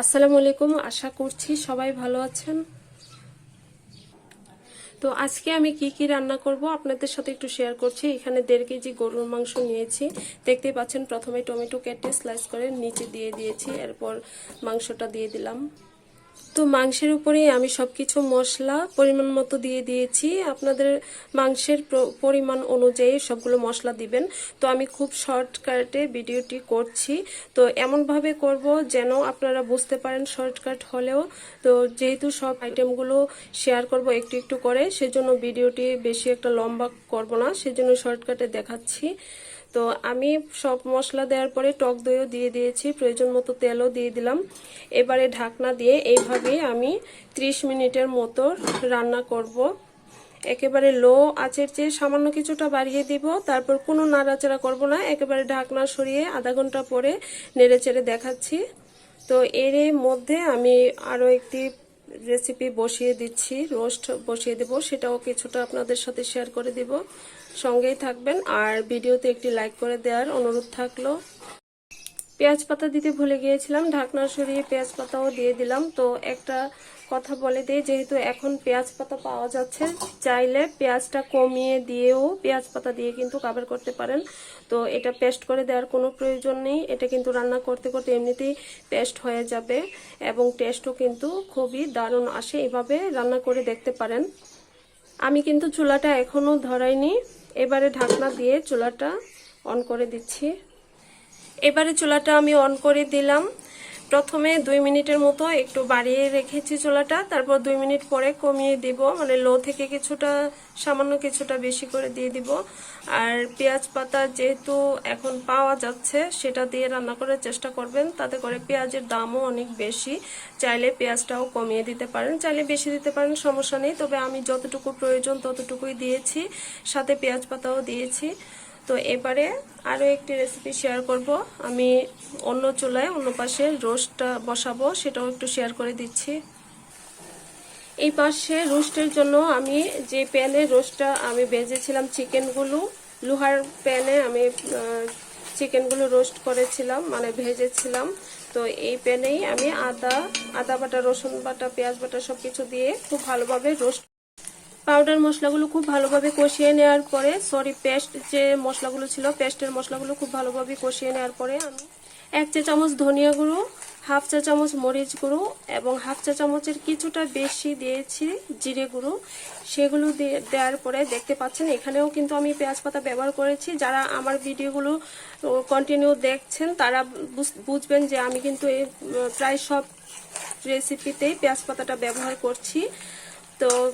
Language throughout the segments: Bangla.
আসসালামু আলাইকুম, আশা করছি সবাই ভালো আছেন। তো আজকে আমি কি কি রান্না করব আপনাদের সাথে একটু শেয়ার করছি। এখানে দেড় কেজি গরুর মাংস নিয়েছি। দেখতেই পাচ্ছেন প্রথমে টমেটো কেটে স্লাইস করে নিচে দিয়ে দিয়েছি, এরপর মাংসটা দিয়ে দিলাম। তো মাংসের উপরেই আমি সব কিছু মশলা পরিমাণ মতো দিয়ে দিয়েছি। আপনাদের মাংসের পরিমাণ অনুযায়ী সবগুলো মশলা দিবেন। তো আমি খুব শর্টকাটে ভিডিওটি করছি। তো এমনভাবে করব যেন আপনারা বুঝতে পারেন শর্টকাট হলেও। তো যেহেতু সব আইটেমগুলো শেয়ার করব একটু একটু করে, সেজন্য ভিডিওটি বেশি একটা লম্বা করব না, সেজন্য শর্টকাটে দেখাচ্ছি। তো আমি সব মশলা দেওয়ার পরে টক দইও দিয়ে দিয়েছি, প্রয়োজন মতো তেলও দিয়ে দিলাম। এবারে ঢাকনা দিয়ে এইভাবে আমি 30 মিনিটের মতো রান্না করব। একেবারে লো আঁচের চেয়ে সামান্য কিছুটা বাড়িয়ে দিব, তারপর কোনো নাড়াচাড়া করব না, একেবারে ঢাকনা সরিয়ে আধা ঘণ্টা পরে নেড়ে চেড়ে দেখাচ্ছি। তো এর মধ্যে আমি আরও একটি রেসিপি বসিয়ে দিচ্ছি রোস্ট বসিয়ে দেব, সেটাও কিছুটা আপনাদের সাথে শেয়ার করে দিব। সঙ্গেই থাকবেন, আর ভিডিওতে একটি লাইক করে দেওয়ার অনুরোধ থাকল। পেঁয়াজ পাতা দিতে ভুলে গিয়েছিলাম, ঢাকনা সরিয়ে পেঁয়াজ পাতাও দিয়ে দিলাম। তো একটা কথা বলে দিই, যেহেতু এখন পেঁয়াজ পাতা পাওয়া যাচ্ছে, চাইলে পেঁয়াজটা কমিয়ে দিয়েও পেঁয়াজ পাতা দিয়ে কিন্তু কাভার করতে পারেন। তো এটা পেস্ট করে দেওয়ার কোনো প্রয়োজন নেই, এটা কিন্তু রান্না করতে করতে এমনিতেই পেস্ট হয়ে যাবে এবং টেস্টও কিন্তু খুবই দারুণ আসে, এভাবে রান্না করে দেখতে পারেন। আমি কিন্তু চুলাটা এখনও ধরাইনি, এবারে ঢাকনা দিয়ে চুলাটা অন করে দিচ্ছি। এবারে চুলাটা আমি অন করে দিলাম। প্রথমে দুই মিনিটের মতো একটু বাড়িয়ে রেখেছি চুলাটা, তারপর দুই মিনিট পরে কমিয়ে দিব। মানে লো থেকে কিছুটা, সামান্য কিছুটা বেশি করে দিয়ে দিব। আর পেঁয়াজ পাতা যেহেতু এখন পাওয়া যাচ্ছে, সেটা দিয়ে রান্না করার চেষ্টা করবেন। তাতে করে পেঁয়াজের দামও অনেক বেশি। চাইলে পেঁয়াজটাও কমিয়ে দিতে পারেন। চাইলে বেশি দিতে পারেন, সমস্যা নেই। তবে আমি যতটুকু প্রয়োজন ততটুকুই দিয়েছি। সাথে পেঁয়াজ পাতাও দিয়েছি। তো এবারে আরও একটি রেসিপি শেয়ার করব। আমি অন্য চুলায় অন্য পাশে রোস্টটা বসাবো, সেটাও একটু শেয়ার করে দিচ্ছি। এই পাশে রোস্টের জন্য আমি যে প্যানে রোস্টটা আমি ভেজেছিলাম চিকেনগুলো, লোহার প্যানে আমি চিকেনগুলো রোস্ট করেছিলাম মানে ভেজেছিলাম। তো এই প্যানেই আমি আদা আদা বাটা, রসুন বাটা, পেঁয়াজ বাটা সব কিছু দিয়ে খুব ভালোভাবে রোস্ট পাউডার মশলাগুলো খুব ভালোভাবে কষিয়ে নেওয়ার পরে সরি পেস্ট যে মশলাগুলো ছিল পেস্টের মশলাগুলো খুব ভালোভাবে কষিয়ে নেওয়ার পরে আমি এক চা চামচ ধনিয়া গুঁড়ো, হাফ চা চামচ মরিচ গুঁড়ো এবং হাফ চা চামচের কিছুটা বেশি দিয়েছি জিরে গুঁড়ো। সেগুলো দেওয়ার পরে দেখতে পাচ্ছেন, এখানেও কিন্তু আমি পেঁয়াজ পাতা ব্যবহার করেছি। যারা আমার ভিডিওগুলো কন্টিনিউ দেখছেন, তারা বুঝ- বুঝবেন যে আমি কিন্তু প্রায় সব রেসিপিতেই পেঁয়াজ পাতাটা ব্যবহার করছি। তো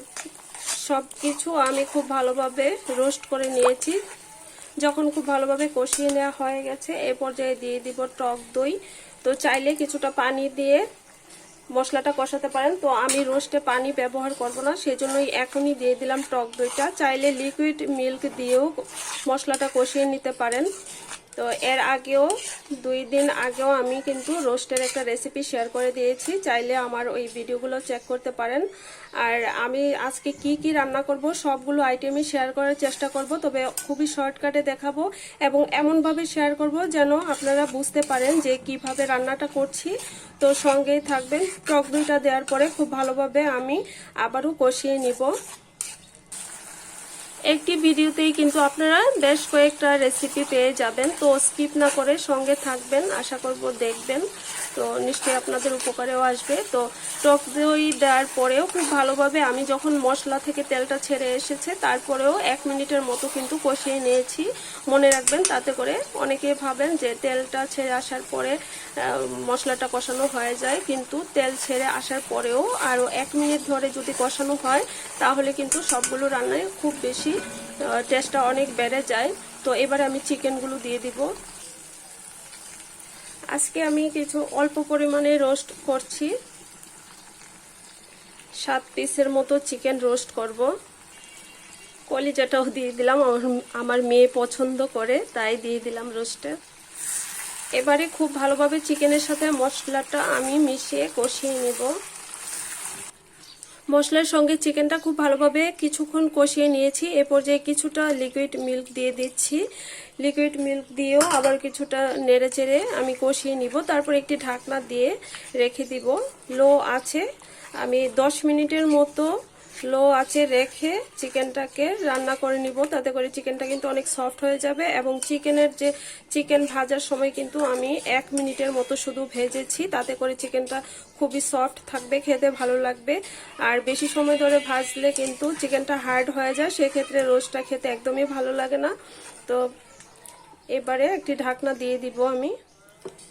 সব কিছু আমি খুব ভালোভাবে রোস্ট করে নিয়েছি। যখন খুব ভালোভাবে কষিয়ে নেওয়া হয়ে গেছে, এ পর্যায়ে দিয়ে দিব টক দই। তো চাইলে কিছুটা পানি দিয়ে মশলাটা কষাতে পারেন। তো আমি রোস্টে পানি ব্যবহার করব না সেই জন্যই এখনই দিয়ে দিলাম টক দইটা। চাইলে লিকুইড মিল্ক দিয়েও মশলাটা কষিয়ে নিতে পারেন। তো এর আগেও, দুই দিন আগেও আমি কিন্তু রোস্টের একটা রেসিপি শেয়ার করে দিয়েছি। চাইলে আমার ওই ভিডিওগুলো চেক করতে পারেন। আর আমি আজকে কি কি রান্না করব, সবগুলো আইটেমই শেয়ার করার চেষ্টা করব। তবে খুবই শর্টকাটে দেখাবো এবং এমনভাবে শেয়ার করব যেন আপনারা বুঝতে পারেন যে কীভাবে রান্নাটা করছি। তো সঙ্গেই থাকবেন। টক দুইটা দেওয়ার পরে খুব ভালোভাবে আমি আবারও কষিয়ে নিব। একটি ভিডিওতেই কিন্তু আপনারা বেশ কয়েকটা রেসিপি পেয়ে যাবেন, তো স্কিপ না করে সঙ্গে থাকবেন। আশা করব দেখবেন। তো নিশ্চয়ই আপনাদের উপকারেও আসবে। তো টক দই দেওয়ার পরেও খুব ভালোভাবে আমি যখন মশলা থেকে তেলটা ছেড়ে এসেছে, তারপরেও এক মিনিটের মতো কিন্তু কষিয়ে নিয়েছি। মনে রাখবেন তাতে করে অনেকে ভাবেন যে তেলটা ছেড়ে আসার পরে মশলাটা কষানো হয়ে যায়। কিন্তু তেল ছেড়ে আসার পরেও আরও এক মিনিট ধরে যদি কষানো হয়, তাহলে কিন্তু সবগুলো রান্নায় খুব বেশি টেস্টটা অনেক বেড়ে যায়। তো এবারে আমি চিকেনগুলো দিয়ে দিব। আজকে আমি কিছু অল্প পরিমাণে রোস্ট করছি। সাত পিসের মতো চিকেন রোস্ট করব। কলিজাটাও দিয়ে দিলাম, আমার- মেয়ে পছন্দ করে, তাই দিয়ে দিলাম রোস্টে এবারে খুব ভালোভাবে চিকেনের সাথে মশলাটা আমি মিশিয়ে কষিয়ে নেব। মশলার সঙ্গে চিকেনটা খুব ভালোভাবে কিছুক্ষণ কষিয়ে নিয়েছি। এ পর্যায়ে কিছুটা লিকুইড মিল্ক দিয়ে দিচ্ছি। লিকুইড মিল্ক দিয়েও আবার কিছুটা নেড়ে চেড়ে আমি কষিয়ে নিব। তারপর একটি ঢাকনা দিয়ে রেখে দিব। লো আছে। আমি 10 মিনিটের মতো লো আছে রেখে চিকেনটাকে রান্না করে নিব। তাতে করে চিকেনটা কিন্তু অনেক সফট হয়ে যাবে এবং চিকেনের যে চিকেন ভাজার সময় কিন্তু আমি এক মিনিটের মতো শুধু ভেজেছি। তাতে করে চিকেনটা খুবই সফট থাকবে, খেতে ভালো লাগবে। আর বেশি সময় ধরে ভাজলে কিন্তু চিকেনটা হার্ড হয়ে যায়, সেক্ষেত্রে রোস্টটা খেতে একদমই ভালো লাগে না। তো এবারে একটি ঢাকনা দিয়ে দিব আমি।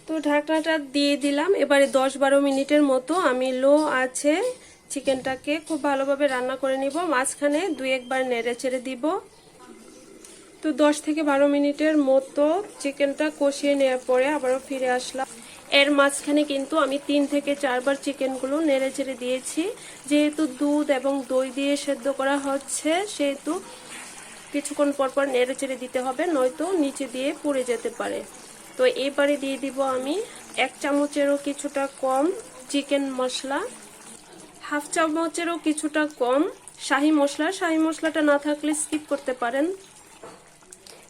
তো ঢাকনাটা দিয়ে দিলাম। এবারে দশ বারো মিনিটের মতো আমি লো আছে চিকেনটাকে খুব ভালোভাবে রান্না করে নিব। মাঝখানে দুই একবার নেড়ে চেড়ে দিব। তো দশ থেকে বারো মিনিটের মতো চিকেনটা কষিয়ে নেওয়ার পরে আবারও ফিরে আসলাম। এর মাঝখানে কিন্তু আমি তিন থেকে চারবার চিকেনগুলো নেড়ে চেড়ে দিয়েছি। যেহেতু দুধ এবং দই দিয়ে সেদ্ধ করা হচ্ছে, সেহেতু কিছুক্ষণ পর পর নেড়ে চেড়ে দিতে হবে, নয়তো নিচে দিয়ে পুড়ে যেতে পারে। তো এবারে দিয়ে দিব আমি এক চামচেরও কিছুটা কম চিকেন মশলা। হাফ চামচেরও কিছুটা কম। শাহি মশলা, শাহি মশলাটা না থাকলে স্কিপ করতে পারেন।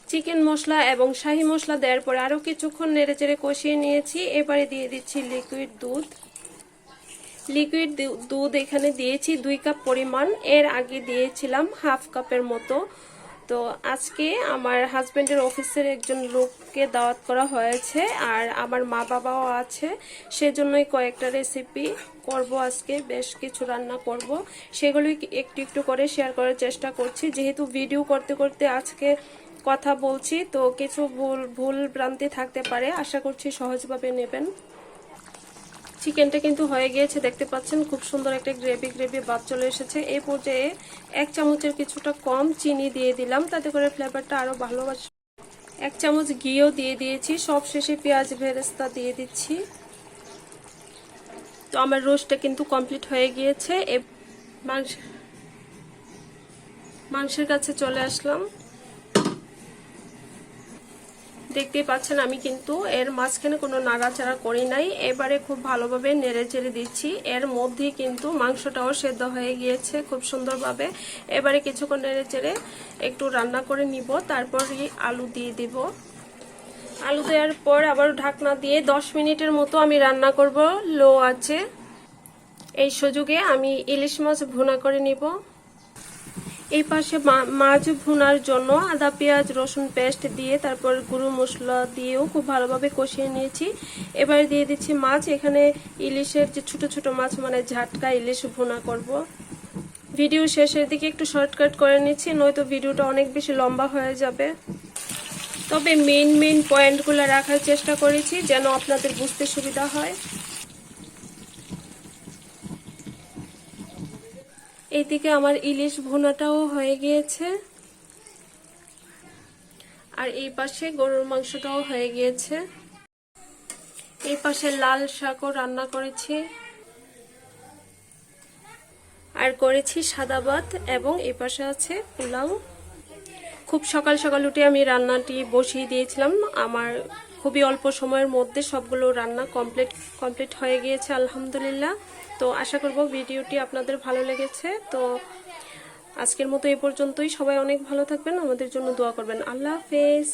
চিকেন মশলা এবং শাহি মশলা দেওয়ার পরে আরও কিছুক্ষণ নেড়ে চেড়ে কষিয়ে নিয়েছি। এবারে দিয়ে দিচ্ছি লিকুইড দুধ। লিকুইড দুধ এখানে দিয়েছি দুই কাপ পরিমাণ। এর আগে দিয়েছিলাম হাফ কাপের মতো। তো আজকে আমার হাজব্যান্ডের অফিসের একজন লোককে দাওয়াত করা হয়েছে আর আমার মা বাবাও আছে। সেজন্যই কয়েকটা রেসিপি করব আজকে, বেশ কিছু রান্না করব। সেগুলোই একটু একটু করে শেয়ার করার চেষ্টা করছি। যেহেতু ভিডিও করতে করতে আজকে কথা বলছি, তো কিছু ভুল ভুল ভ্রান্তি থাকতে পারে। আশা করছি সহজভাবে নেবেন। চিকেনটা কিন্তু হয়ে গিয়েছে, দেখতে পাচ্ছেন, খুব সুন্দর একটা গ্রেভি গ্রেভি ভাব চলে এসেছে। এই পর্যায়ে এক চামচের কিছুটা কম চিনি দিয়ে দিলাম, তাতে করে ফ্লেভারটা আরও ভালো এক চামচ ঘিও দিয়ে দিয়েছি, সব শেষে পেঁয়াজ ভেরেস্তা দিয়ে দিচ্ছি। তো আমার রোস্টটা কিন্তু কমপ্লিট হয়ে গিয়েছে মাংস মাংসের কাছে চলে আসলাম। দেখতেই পাচ্ছেন, আমি কিন্তু এর মাঝখানে কোনো নাড়াচাড়া করি নাই। এবারে খুব ভালোভাবে নেড়ে চেড়ে দিচ্ছি। এর মধ্যে কিন্তু মাংসটাও সেদ্ধ হয়ে গিয়েছে খুব সুন্দরভাবে। এবারে কিছুক্ষণ নেড়ে চেড়ে একটু রান্না করে নিব, তারপরই আলু দিয়ে দিব। আলু দেওয়ার পর আবার ঢাকনা দিয়ে দশ মিনিটের মতো আমি রান্না করব। লো আছে। এই সুযোগে আমি ইলিশ মাছ ভুনা করে নিব। এই পাশে মাছ ভুনার জন্য আদা, পেঁয়াজ, রসুন পেস্ট দিয়ে তারপর গুঁড়ো মশলা দিয়েও খুব ভালোভাবে কষিয়ে নিয়েছি। এবারে দিয়ে দিচ্ছি মাছ। এখানে ইলিশের যে ছোট ছোট মাছ মানে ঝাটকা ইলিশ ভুনা করব। ভিডিও শেষের দিকে একটু শর্টকাট করে নিচ্ছি, নয়তো ভিডিওটা অনেক বেশি লম্বা হয়ে যাবে। তবে মেইন মেইন পয়েন্টগুলো রাখার চেষ্টা করেছি, যেন আপনাদের বুঝতে সুবিধা হয়। এইদিকে আমার ইলিশ ভুনাটাও হয়ে গিয়েছে। আর এই পাশে গরুর মাংসটাও হয়ে গিয়েছে। এই পাশে লাল শাকও রান্না করেছি। আর করেছি সাদা ভাত এবং এই পাশে আছে পোলাও। খুব সকাল সকাল উঠে আমি রান্নাটি বসিয়ে দিয়েছিলাম। আমার খুবই অল্প সময়ের মধ্যে সবগুলো রান্না কমপ্লিট কমপ্লিট হয়ে গিয়েছে, আলহামদুলিল্লাহ। তো আশা করব ভিডিওটি আপনাদের ভালো লেগেছে। তো আজকের মতো এ পর্যন্তই। সবাই অনেক ভালো থাকবেন। আমাদের জন্য দোয়া করবেন। আল্লাহ হাফেজ।